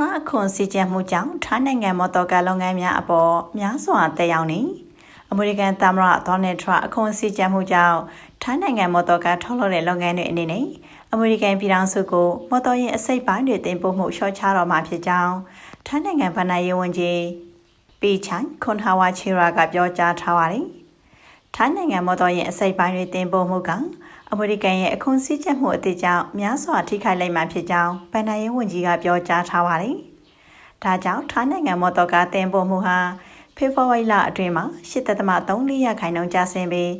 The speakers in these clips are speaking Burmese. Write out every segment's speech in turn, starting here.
ထွန်းအခွန်စီကျမှုကြောင့်ထိုင်းနိုင်ငံမော်တော်ကားလုပ်ငန်းများအပေါ်များစွာတက်ရောက်နေအမေရိကန်သမ္မတဒေါ်နယ်ထရန့်အခွန်စီကျမှုကြောင့်ထိုင်းနိုင်ငံမော်တော်ကားထုတ်လုပ်တဲ့လုပ်ငန်းတွေအနေနဲ့အမေရိကန်ပြည်ထောင်စုကိုမော်တော်ယာဉ်အစိတ်ပိုင်းတွေတင်ပို့မှုလျှော့ချတော့မှာဖြစ်ကြောင်းထိုင်းနိုင်ငံဗဏ္ဍာရေးဝန်ကြီးပီချိုင်ခွန်ဟာဝါချီရာကပြောကြားထားပါတယ်။ထိုင်းနိုင်ငံမော်တော်ယာဉ်အစိတ်ပိုင်းတွေတင်ပို့မှုက အမေရိကန်ရဲ့အခွန်စည်းချက်မှုအသစ်ကြောင့်များစွာထိခိုက်လိုက်မှာဖြစ်ကြောင်းဗန်နာရေးဝန်ကြီးကပြောကြားထားပါတယ်။ဒါကြောင့်ထိုင်းနိုင်ငံမော်တော်ကားတင်ပို့မှုဟာဖေဖော်ဝါရီလအတွင်းမှာ8.34ရာခိုင်နှုန်းကျဆင်းပြီး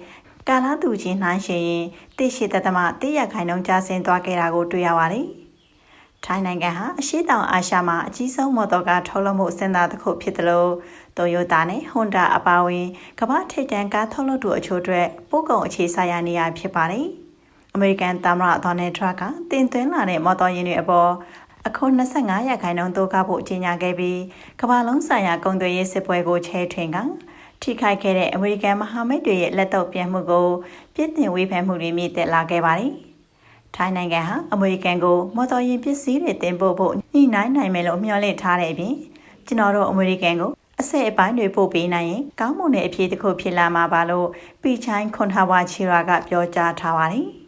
ကာလတူချင်းနှိုင်းယှဉ်ရင်1.3ရာခိုင်နှုန်းကျဆင်းသွားခဲ့တာကိုတွေ့ရပါတယ်။ထိုင်းနိုင်ငံဟာအရှိတောင်အာရှမှာအကြီးဆုံးမော်တော်ကားထုတ်လုပ်မှုစင်တာတစ်ခုဖြစ်တယ်လို့တိုယိုတာနဲ့ Honda အပါအဝင်ကမ္ဘာထိပ်တန်းကားထုတ်လုပ်သူအချို့အတွက်ပို့ကုန်အခြေဆိုင်ရာနေရာဖြစ်ပါတယ်။ အမေရိကန်သမ္မတဒေါ်နယ်ထရန့်ကတင်သွင်းလာတဲ့မော်တော်ယာဉ်တွေအပေါ်အခု25ရာခိုင်နှုန်းတိုးကားဖို့ကြေညာခဲ့ပြီးကမ္ဘာလုံးဆိုင်ရာကုန်သွယ်ရေးစစ်ပွဲကိုချဲထွင်ကထိခိုက်ခဲ့တဲ့အမေရိကန်မဟာမိတ်တွေရဲ့လက်တော့ပြန်မှုကိုပြစ်တင်ဝေဖန်မှုတွေမြင့်တက်လာခဲ့ပါတယ်။ထိုင်းနိုင်ငံဟာအမေရိကန်ကိုမော်တော်ယာဉ်ပစ္စည်းတွေတင်ပို့ဖို့ညှိနှိုင်းနိုင်မယ်လို့မျှော်လင့်ထားတဲ့အပြင်ကျွန်တော်တို့အမေရိကန်ကိုအစိတ်အပိုင်းတွေပို့ပေးနိုင်ရင်ကောင်းမွန်တဲ့အဖြေတစ်ခုဖြစ်လာမှာပါလို့ပီချိုင်းခွန်ထာဝါချီရာကပြောကြားထားပါတယ်။